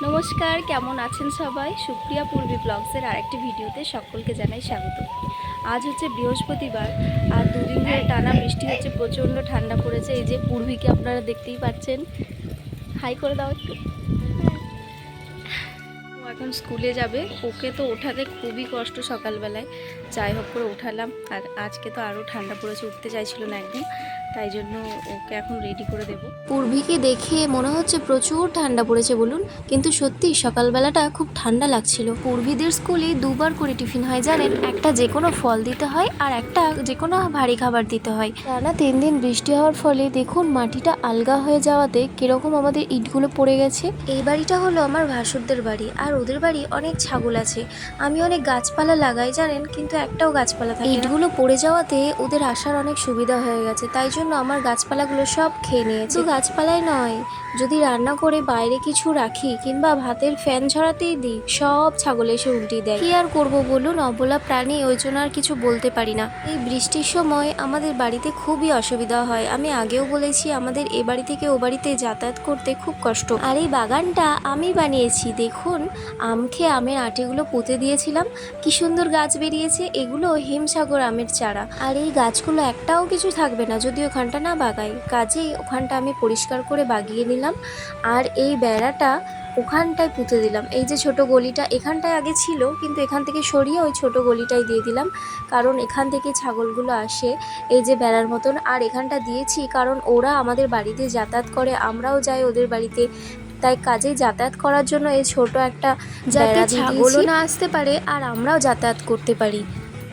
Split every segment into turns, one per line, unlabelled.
নমস্কার, কেমন আছেন সবাই? সুপ্রিয়া পূর্বী ব্লগসের আরেকটি ভিডিওতে সকলকে জানাই স্বাগত। আজ হচ্ছে বৃহস্পতিবার, আর দুদিন ধরে টানা বৃষ্টি হচ্ছে, প্রচণ্ড ঠান্ডা পড়েছে। এই যে পূর্বীকে আপনারা দেখতেই পাচ্ছেন। হাই করে দাও একটু। ও এখন স্কুলে যাবে। ওকে তো ওঠাতে খুবই কষ্ট সকালবেলায়। যাই হোক করে উঠালাম আর আজকে তো আরও ঠান্ডা পড়েছে, উঠতে চাইছিল না একদম। তাই জন্য ওকে এখন রেডি করে দেবো।
পূর্বীকে দেখে মনে হচ্ছে প্রচুর ঠান্ডা পড়েছে বলুন, কিন্তু সত্যি সকালবেলাটা খুব ঠান্ডা লাগছিল। পূর্বীদের স্কুলে দুবার করে টিফিন হয় জানেন, একটা যে কোনো ফল দিতে হয় আর একটা যে কোনো ভারী খাবার দিতে হয়। টানা তিন দিন বৃষ্টি হওয়ার ফলে দেখুন মাটিটা আলগা হয়ে যাওয়াতে কীরকম আমাদের ইটগুলো পড়ে গেছে। এই বাড়িটা হলো আমার ভাসুরদের বাড়ি, আর ওদের বাড়ি অনেক ছাগল আছে। আমি অনেক গাছপালা লাগাই জানেন, কিন্তু একটাও গাছপালা থাকে ইটগুলো পড়ে যাওয়াতে ওদের আসার অনেক সুবিধা হয়ে গেছে, তাই জন্য আমার গাছপালাগুলো সব খেয়ে নিয়েছে। শুধু গাছপালায় নয়, যদি রান্না করে বাইরে কিছু রাখি কিংবা ভাতের ফ্যান ঝরাতেই দিই, সব ছাগল এসে উল্টিয়ে দেয়। কি আর করব বলুন? অবলা প্রাণী, ওই জন্য আর কিছু বলতে পারি না। এই বৃষ্টির সময় আমাদের বাড়িতে খুবই অসুবিধা হয়। আমি আগেও বলেছি, আমাদের এ বাড়ি থেকে ও বাড়িতে যাতায়াত করতে খুব কষ্ট। আর এই বাগানটা আমি বানিয়েছি। দেখুন, আম খেয়ে আমের আটিগুলো পুঁতে দিয়েছিলাম। কি সুন্দর গাছ বেরিয়েছে। এগুলো হিমসাগর আমের চারা। আর এই গাছগুলো একটাও কিছু থাকবে না যদি ওখানটা না বাগাই। কাজেই ওখানটা আমি পরিষ্কার করে বাগিয়ে নিলাম আর এই বেড়াটা ওখানটায় পুঁতে দিলাম। এই যে ছোট গলিটা এখানটায় আগে ছিল কিন্তু এখান থেকে সরিয়ে ওই ছোট গলিটাই দিয়ে দিলাম। কারণ এখান থেকে ছাগলগুলো আসে এই যে বেড়ার মতন। আর এখানটা দিয়েছি কারণ ওরা আমাদের বাড়িতে যাতায়াত করে আমরাও যাই ওদের বাড়িতে। তাই কাজেই যাতায়াত করার জন্য এই ছোট একটা
জায়গা
ছাগলও না আসতে পারে আর আমরাও যাতায়াত করতে পারি।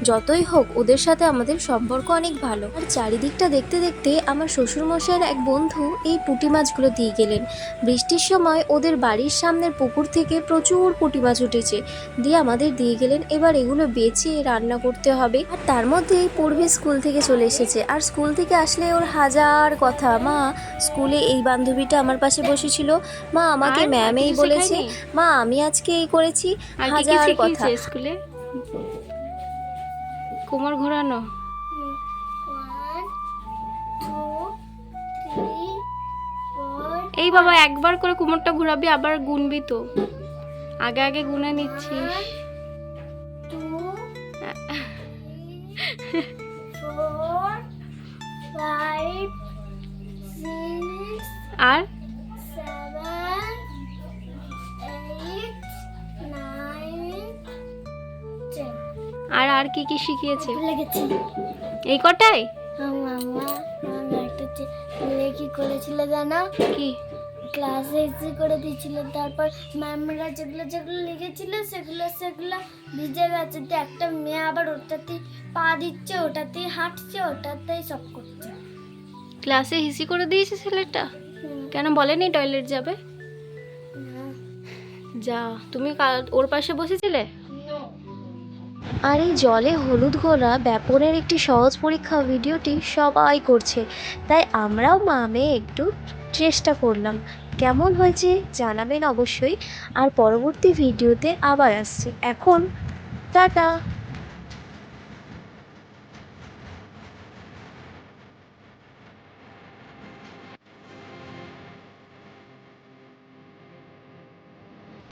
যতই হোক ওদের সাথে আমাদের সম্পর্ক অনেক ভালো। আর চারিদিকটা দেখতে দেখতে আমার শ্বশুরমশাইয়ের এক বন্ধু এই পুঁটি মাছগুলো দিয়ে গেলেন। বৃষ্টির সময় ওদের বাড়ির সামনের পুকুর থেকে প্রচুর পুঁটি মাছ উঠেছে। দিয়ে আমাদের দিয়ে গেলেন এবার এগুলো বেছে রান্না করতে হবে। আর তার মধ্যেই পূর্বে স্কুল থেকে চলে এসেছে। আর স্কুল থেকে আসলে ওর হাজার কথা। মা স্কুলে এই বান্ধবীটা আমার পাশে বসেছিল। মা আমাকে ম্যাম এই বলেছে মা আমি আজকে এই করেছি হাজার কথা।
স্কুলে? কোমর ঘোরানো? এই বাবা একবার করে কোমরটা ঘোরাবি আবার গুনবি তো। আগে আগে গুনে নিচ্ছিস। আর? আর আর কি কি শিখিয়েছে?
ভুলে গেছি।
এই কটাই
মামা কি করেছিল জানো?
কি?
ক্লাসে এসে করে দিয়েছিল তারপর ম্যামরা যেগুলো যেগুলো লিখেছিল সেগুলো সেগুলো ভিজে গেছে। তো একটা মেয়ে আবার ওটাতেই পা দিচ্ছে ওটাতেই হাঁটছে ওটাতেই সব করছে।
ক্লাসে হিসি করে দিয়েছে ছেলেটা? কেন বলেনি টয়লেট যাবে? যা তুমি ওর পাশে বসেছিলে?
আর এই জলে হলুদ গোলা ব্যাপনের একটি সহজ পরীক্ষা ভিডিওটি সবাই করছে। তাই আমরাও মা মেয়ে একটু চেষ্টা করলাম। কেমন হয়েছে জানাবেন অবশ্যই। আর পরবর্তী ভিডিওতে আবার আসছি। এখন টাটা!